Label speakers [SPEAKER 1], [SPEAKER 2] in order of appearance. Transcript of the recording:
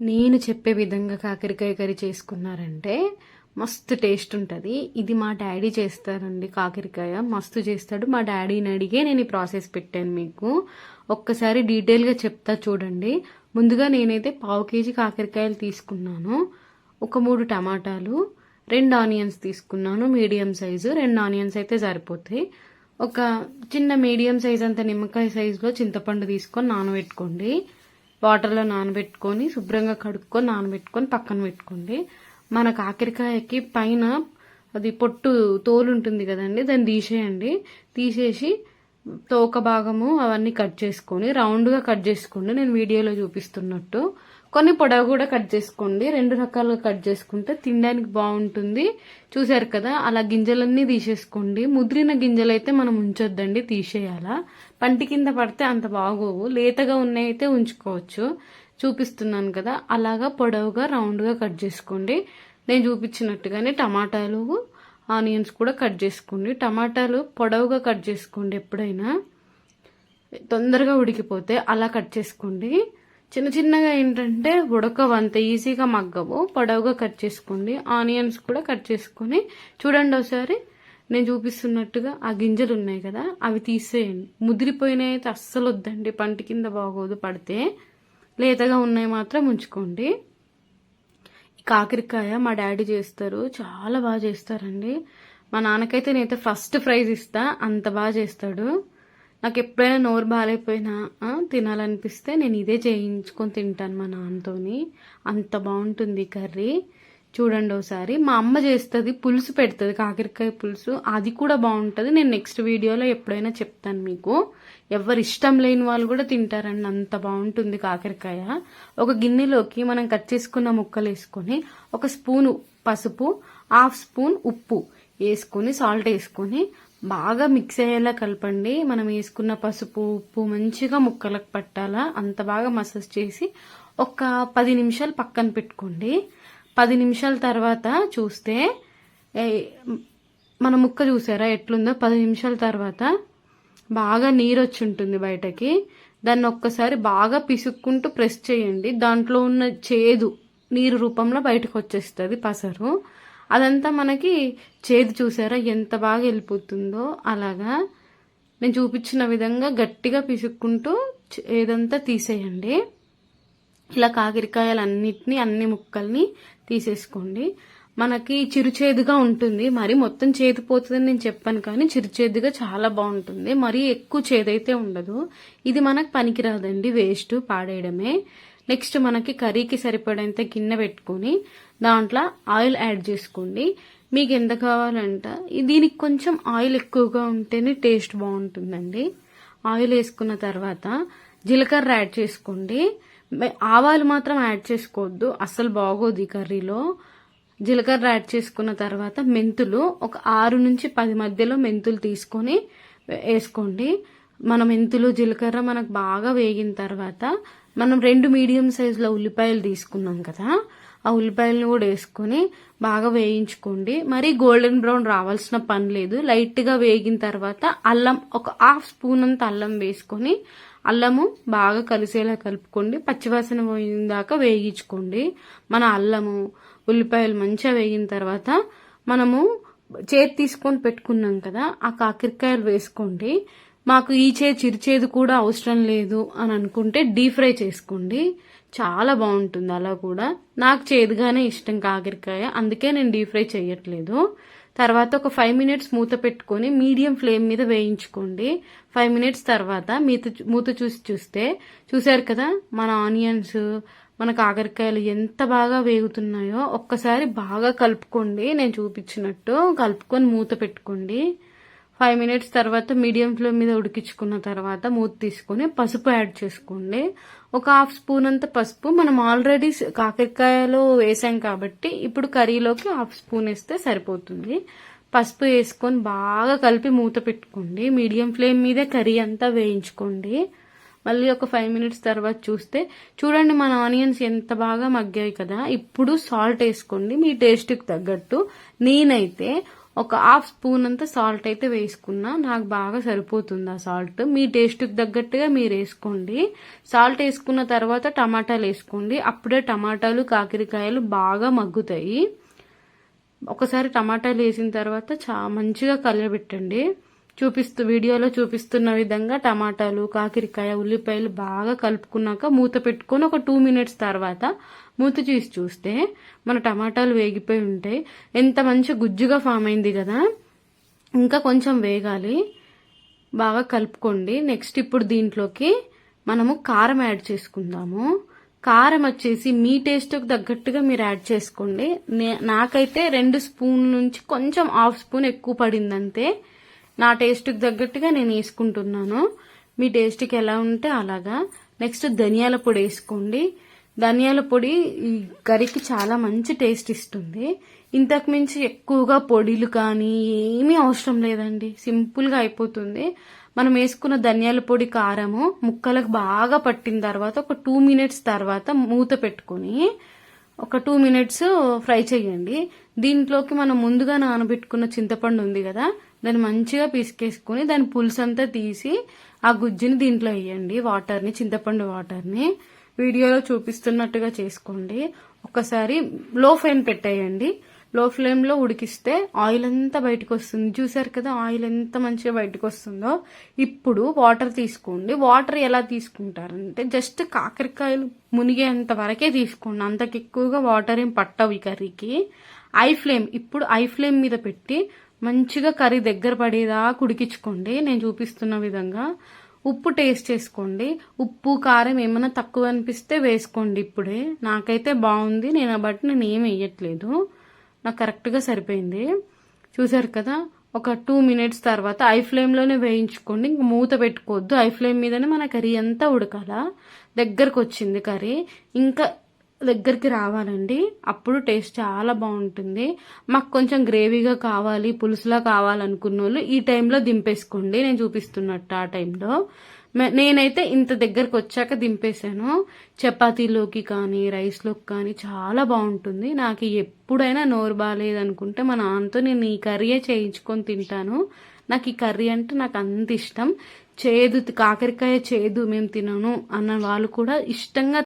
[SPEAKER 1] నేను చెప్పే విధంగా కాకరకాయ కర్రీ చేసుకున్నారంటే మస్తు టేస్ట్ ఉంటుంది. ఇది మా డాడీ చేస్తారండి కాకరకాయ. మస్తు చేస్తాడు. మా డాడీని అడిగే నేను ఈ ప్రాసెస్ పెట్టాను మీకు. ఒక్కసారి డీటెయిల్గా చెప్తా చూడండి. ముందుగా నేనైతే పావు కేజీ కాకరకాయలు తీసుకున్నాను. ఒక మూడు టమాటాలు రెండు ఆనియన్స్ తీసుకున్నాను మీడియం సైజు. రెండు ఆనియన్స్ అయితే సరిపోతాయి. ఒక చిన్న మీడియం సైజ్ అంత నిమ్మకాయ సైజులో చింతపండు తీసుకొని నానబెట్టుకోండి. వాటర్లో నానబెట్టుకొని శుభ్రంగా కడుక్కొని నానబెట్టుకొని పక్కన పెట్టుకోండి. మన కాకరకాయకి పైన అది పొట్టు తోలు ఉంటుంది కదండి దాన్ని తీసేయండి. తీసేసి తోక భాగము అవన్నీ కట్ చేసుకొని రౌండ్గా కట్ చేసుకోండి. నేను వీడియోలో చూపిస్తున్నట్టు. కొన్ని పొడవు కూడా కట్ చేసుకోండి. రెండు రకాలుగా కట్ చేసుకుంటే తినడానికి బాగుంటుంది. చూసారు కదా అలా గింజలన్నీ తీసేసుకోండి. ముదిరిన గింజలైతే మనం ఉంచొద్దండి తీసేయాలా? పంటి కింద పడితే అంత బాగోవు. లేతగా ఉన్నాయి అయితే ఉంచుకోవచ్చు. చూపిస్తున్నాను కదా. అలాగా పొడవుగా రౌండ్గా కట్ చేసుకోండి. నేను చూపించినట్టుగానే టమాటాలు ఆనియన్స్ కూడా కట్ చేసుకోండి. టమాటాలు పొడవుగా కట్ చేసుకోండి ఎప్పుడైనా. తొందరగా ఉడికిపోతే అలా కట్ చేసుకోండి. చిన్న చిన్నగా ఏంటంటే ఉడకవు అంత ఈజీగా మగ్గవు. పొడవుగా కట్ చేసుకోండి. ఆనియన్స్ కూడా కట్ చేసుకొని చూడండి ఒకసారి. నేను చూపిస్తున్నట్టుగా ఆ గింజలు ఉన్నాయి కదా అవి తీసేయండి. ముదిరిపోయినాయి అయితే అస్సలు వద్దండి పంటి కింద బాగోదు పడితే లేతగా ఉన్నాయి మాత్రం ఉంచుకోండి. కాకరకాయ మా డాడీ చేస్తారు చాలా బాగా చేస్తారండి. మా నాన్నకైతే నేనైతే ఫస్ట్ ప్రైజ్ ఇస్తా అంత బాగా చేస్తాడు. నాకు ఎప్పుడైనా నోరు బాగాలేకపోయినా తినాలనిపిస్తే నేను ఇదే చేయించుకొని తింటాను మా నాన్నతోని. అంత బాగుంటుంది కర్రీ. చూడండి ఒకసారి. మా అమ్మ చేస్తుంది పులుసు పెడుతుంది కాకరకాయ పులుసు. అది కూడా బాగుంటుంది. నేను నెక్స్ట్ వీడియోలో ఎప్పుడైనా చెప్తాను మీకు. ఎవరు ఇష్టం లేని వాళ్ళు కూడా తింటారండి. అంత బాగుంటుంది కాకరకాయ. ఒక గిన్నెలోకి మనం కట్ చేసుకున్న ముక్కలు వేసుకొని ఒక స్పూను పసుపు హాఫ్ స్పూన్ ఉప్పు వేసుకొని సాల్ట్ వేసుకొని బాగా మిక్స్ అయ్యేలా కలపండి. మనం వేసుకున్న పసుపు ఉప్పు మంచిగా ముక్కలకు పట్టాలా. అంత బాగా మసాజ్ చేసి ఒక పది నిమిషాలు పక్కన పెట్టుకోండి. పది నిమిషాల తర్వాత చూస్తే మన ముక్క చూసారా? ఎట్లుందో? పది నిమిషాల తర్వాత బాగా నీరు వచ్చి ఉంటుంది బయటకి. దాన్ని ఒక్కసారి బాగా పిసుక్కుంటూ ప్రెస్ చేయండి. దాంట్లో ఉన్న చేదు నీరు రూపంలో బయటకు వచ్చేస్తుంది పసరు. అదంతా మనకి చేదు చూసారా? ఎంత బాగా వెళ్ళిపోతుందో. అలాగా నేను చూపించిన విధంగా గట్టిగా పిసుక్కుంటూ ఏదంతా తీసేయండి. ఇలా కాకరకాయలన్నిటిని అన్ని ముక్కల్ని తీసేసుకోండి. మనకి చిరుచేదుగా ఉంటుంది. మరి మొత్తం చేదు పోతుందని నేను చెప్పాను కానీ చిరుచేదుగా చాలా బాగుంటుంది. మరి ఎక్కువ చేదైతే ఉండదు. ఇది మనకు పనికిరాదండి వేస్ట్ పాడేయడమే. నెక్స్ట్ మనకి కర్రీకి సరిపడేంత గిన్నె పెట్టుకొని దాంట్లో ఆయిల్ యాడ్ చేసుకోండి. మీకు ఎంత కావాలంట? దీనికి కొంచెం ఆయిల్ ఎక్కువగా ఉంటేనే టేస్ట్ బాగుంటుందండి. ఆయిల్ వేసుకున్న తర్వాత జీలకర్ర యాడ్ చేసుకోండి. ఆవాలు మాత్రం యాడ్ చేసుకోవద్దు. అస్సలు బాగోదు ఈ కర్రీలో. జీలకర్ర యాడ్ చేసుకున్న తర్వాత మెంతులు ఒక ఆరు నుంచి పది మధ్యలో మెంతులు తీసుకొని వేసుకోండి. మన మెంతులు జీలకర్ర మనకు బాగా వేగిన తర్వాత మనం రెండు మీడియం సైజులో ఉల్లిపాయలు తీసుకున్నాం కదా ఆ ఉల్లిపాయలను కూడా వేసుకొని బాగా వేయించుకోండి. మరి గోల్డెన్ బ్రౌన్ రావాల్సిన పని లేదు. లైట్గా వేగిన తర్వాత అల్లం ఒక హాఫ్ స్పూన్ అంత అల్లం వేసుకొని అల్లము బాగా కలిసేలా కలుపుకోండి. పచ్చివాసన పోయిన దాకా వేగించుకోండి. మన అల్లము ఉల్లిపాయలు మంచిగా వేగిన తర్వాత మనము చేతి తీసుకొని పెట్టుకున్నాం కదా ఆ కాకరకాయలు వేసుకోండి. మాకు ఈ చే చిరిచేది కూడా అవసరం లేదు అని అనుకుంటే డీప్ ఫ్రై చేసుకోండి. చాలా బాగుంటుంది అలా కూడా. నాకు చేదుగానే ఇష్టం కాకరకాయ అందుకే నేను డీప్ ఫ్రై చేయట్లేదు. తర్వాత ఒక ఫైవ్ మినిట్స్ మూత పెట్టుకొని మీడియం ఫ్లేమ్ మీద వేయించుకోండి. ఫైవ్ మినిట్స్ తర్వాత మీత మూత చూసి చూస్తే చూశారు కదా మన ఆనియన్స్ మన కాకరకాయలు ఎంత బాగా వేగుతున్నాయో ఒక్కసారి బాగా కలుపుకోండి. నేను చూపించినట్టు కలుపుకొని మూత పెట్టుకోండి. ఫైవ్ మినిట్స్ తర్వాత మీడియం ఫ్లేమ్ మీద ఉడికించుకున్న తర్వాత మూత తీసుకొని పసుపు యాడ్ చేసుకోండి. ఒక హాఫ్ స్పూన్ అంత పసుపు. మనం ఆల్రెడీ కాకరకాయలో వేసాం కాబట్టి ఇప్పుడు కర్రీలోకి హాఫ్ స్పూన్ వేస్తే సరిపోతుంది. పసుపు వేసుకొని బాగా కలిపి మూత పెట్టుకోండి. మీడియం ఫ్లేమ్ మీదే కర్రీ అంతా వేయించుకోండి. మళ్ళీ ఒక ఫైవ్ మినిట్స్ తర్వాత చూస్తే చూడండి మన ఆనియన్స్ ఎంత బాగా మగ్గాయి కదా. ఇప్పుడు సాల్ట్ వేసుకోండి. మీ టేస్ట్కి తగ్గట్టు. నేనైతే ఒక హాఫ్ స్పూన్ అంతా సాల్ట్ అయితే వేసుకున్నా నాకు బాగా సరిపోతుంది ఆ సాల్ట్. మీ టేస్ట్కి తగ్గట్టుగా మీరు వేసుకోండి. సాల్ట్ వేసుకున్న తర్వాత టమాటాలు వేసుకోండి. అప్పుడే టమాటాలు కాకరకాయలు బాగా మగ్గుతాయి. ఒకసారి టమాటాలు వేసిన తర్వాత చా మంచిగా కలబెట్టండి చూపిస్తూ వీడియోలో చూపిస్తున్న విధంగా టమాటాలు కాకరకాయ ఉల్లిపాయలు బాగా కలుపుకున్నాక మూత పెట్టుకొని ఒక టూ మినిట్స్ తర్వాత మూత తీసి చూస్తే మన టమాటాలు వేగిపోయి ఉంటాయి. ఎంత మంచి గుజ్జుగా ఫామ్ అయింది కదా. ఇంకా కొంచెం వేగాలి. బాగా కలుపుకోండి. నెక్స్ట్ ఇప్పుడు దీంట్లోకి మనము కారం యాడ్ చేసుకుందాము. కారం వచ్చేసి మీ టేస్ట్కి తగ్గట్టుగా మీరు యాడ్ చేసుకోండి. నే- నాకైతే రెండు స్పూన్ నుంచి కొంచెం హాఫ్ స్పూన్ ఎక్కువ పడిందంతే. నా టేస్ట్కి తగ్గట్టుగా నేను వేసుకుంటున్నాను. మీ టేస్ట్కి ఎలా ఉంటే అలాగా. నెక్స్ట్ ధనియాల పొడి వేసుకోండి. ధనియాల పొడి ఈ కర్రీకి చాలా మంచి టేస్ట్ ఇస్తుంది. ఇంతకు మించి ఎక్కువగా పొడిలు కానీ ఏమీ అవసరం లేదండి. సింపుల్గా అయిపోతుంది. మనం వేసుకున్న ధనియాల పొడి కారము ముక్కలకు బాగా పట్టిన తర్వాత ఒక టూ మినిట్స్ తర్వాత మూత పెట్టుకొని ఒక టూ మినిట్స్ ఫ్రై చేయండి. దీంట్లోకి మనం ముందుగా నానబెట్టుకున్న చింతపండు ఉంది కదా దాన్ని మంచిగా పిసికేసుకుని దాని పులుసు అంతా తీసి ఆ గుజ్జుని దీంట్లో వేయండి వాటర్ని చింతపండు వాటర్ని. వీడియోలో చూపిస్తున్నట్టుగా చేసుకోండి. ఒకసారి లో ఫ్లేమ్ పెట్టేయండి. లో ఫ్లేమ్లో ఉడికిస్తే ఆయిల్ అంతా బయటకు వస్తుంది చూసారు కదా ఆయిల్ ఎంత మంచిగా బయటకు వస్తుందో ఇప్పుడు వాటర్ తీసుకోండి. వాటర్ ఎలా తీసుకుంటారంటే జస్ట్ కాకరకాయలు మునిగేంత వరకే తీసుకోండి. అంతకు ఎక్కువగా వాటర్ ఏం పట్టవు ఈ కర్రీకి. ఐ ఫ్లేమ్ ఇప్పుడు ఐ ఫ్లేమ్ మీద పెట్టి మంచిగా కర్రీ దగ్గర పడేదా కుడికించుకోండి నేను చూపిస్తున్న విధంగా ఉప్పు టేస్ట్ చేసుకోండి. ఉప్పు కారం ఏమైనా తక్కువ అనిపిస్తే వేసుకోండి ఇప్పుడే. నాకైతే బాగుంది నేను బట్టి నేను ఏం వేయట్లేదు. నాకు కరెక్ట్గా సరిపోయింది. చూసారు కదా ఒక టూ మినిట్స్ తర్వాత ఐ ఫ్లేమ్లోనే వేయించుకోండి ఇంక మూత పెట్టుకోవద్దు. ఐ ఫ్లేమ్ మీదనే మన కర్రీ అంతా ఉడకాల? దగ్గరకు వచ్చింది కర్రీ. ఇంకా దగ్గరికి రావాలండి. అప్పుడు టేస్ట్ చాలా బాగుంటుంది. మాకు కొంచెం గ్రేవీగా కావాలి పులుసులా కావాలనుకున్న వాళ్ళు ఈ టైంలో దింపేసుకోండి. నేను చూపిస్తున్నట్టు ఆ టైంలో. నేనైతే ఇంత దగ్గరకు వచ్చాక దింపేశాను. చపాతీలోకి కానీ రైస్లోకి కానీ చాలా బాగుంటుంది. నాకు ఎప్పుడైనా నోరు బాగాలేదనుకుంటే మా నాన్నతో నేను ఈ కర్రీయే చేయించుకొని తింటాను. నాకు ఈ కర్రీ అంటే నాకు అంత ఇష్టం. చేదు కాకరకాయ చేదు మేము తినను అన్న వాళ్ళు కూడా ఇష్టంగా